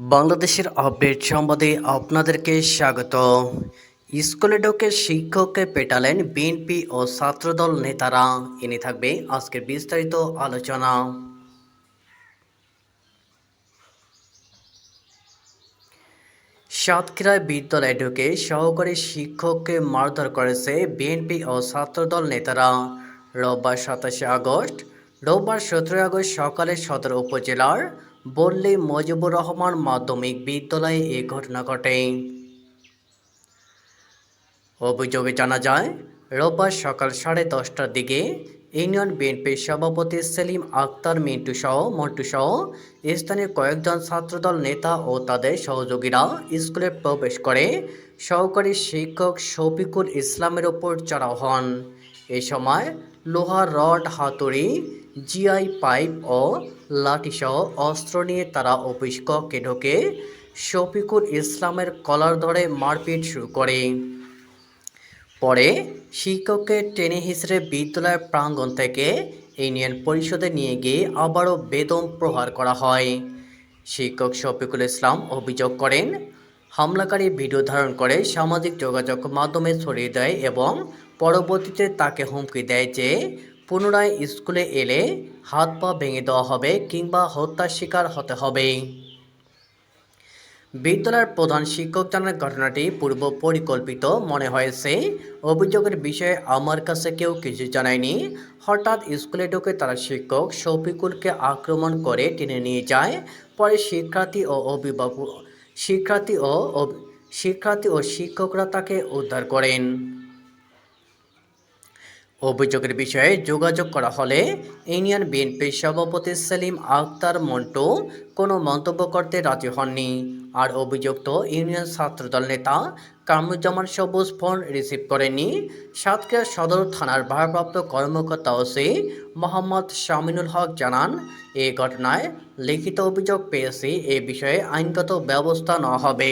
বাংলাদেশের আপডেট সংবাদে আপনাদেরকে স্বাগত। স্কুলে ঢোকে শিক্ষককে পেটালেন বিএনপি ও ছাত্রদল নেতারা। এনে থাকবে আজকের বিস্তারিত আলোচনা। সাতক্ষীরায় বিদ্যালয়ে ঢুকে সহকারী শিক্ষককে মারধর করেছে বিএনপি ও ছাত্রদল নেতারা। রোববার সাতাশে আগস্ট, রোববার সতেরোই আগস্ট সকালে সদর উপজেলার বল্লী মজিবুর রহমান মাধ্যমিক বিদ্যালয়ে এ ঘটনা ঘটে। অভিযোগে জানা যায়, রোববার সকাল সাড়ে দশটার দিকে ইউনিয়ন বিএনপির সভাপতি সেলিম আক্তার, মিন্টু সহ মন্টু সহ স্থানীয় কয়েকজন ছাত্রদল নেতা ও তাদের সহযোগীরা স্কুলে প্রবেশ করে সহকারী শিক্ষক শফিকুল ইসলামের ওপর চড়াও হন। এ সময় লোহার রড, হাতুড়ি, জিআই পাইপ ও লাঠিসহ অস্ত্র নিয়ে তারা অফিস কক্ষে ঢোকে। শফিকুল ইসলামের কলার ধরে মারপিট শুরু করে। পরে শিক্ষককে টেনে হিসড়ে বিদ্যালয়ের প্রাঙ্গণ থেকে ইউনিয়ন পরিষদে নিয়ে গিয়ে আবারও বেদম প্রহার করা হয়। শিক্ষক শফিকুল ইসলাম অভিযোগ করেন, হামলাকারী ভিডিও ধারণ করে সামাজিক যোগাযোগ মাধ্যমে ছড়িয়ে দেয় এবং পরবর্তীতে তাকে হুমকি দেয় যে পুনরায় স্কুলে এলে হাত পা ভেঙে দেওয়া হবে কিংবা হত্যার শিকার হতে হবে। বিদ্যালয়ের প্রধান শিক্ষক জানার ঘটনাটি পূর্ব পরিকল্পিত মনে হয়েছে। অভিযোগের বিষয়ে আমার কাছে কেউ কিছু জানায়নি। হঠাৎ স্কুলে ঢুকে তারা শিক্ষক শফিকুলকে আক্রমণ করে টেনে নিয়ে যায়। পরে শিক্ষার্থী ও অভিভাবক শিক্ষার্থী ও শিক্ষার্থী ও শিক্ষকরা তাকে উদ্ধার করেন। অভিযোগের বিষয়ে যোগাযোগ করা হলে ইউনিয়ন বিএনপির সভাপতি সেলিম আক্তার মন্টু কোনো মন্তব্য করতে রাজি হননি। আর অভিযুক্ত ইউনিয়ন ছাত্রদল নেতা কামরুজ্জামান সবুজ ফোন রিসিভ করেনি সাতক্ষীরা সদর থানার ভারপ্রাপ্ত কর্মকর্তা ওসি মোহাম্মদ শামিনুল হক জানান, এ ঘটনায় লিখিত অভিযোগ পেয়েছি, এ বিষয়ে আইনগত ব্যবস্থা নেওয়া হবে।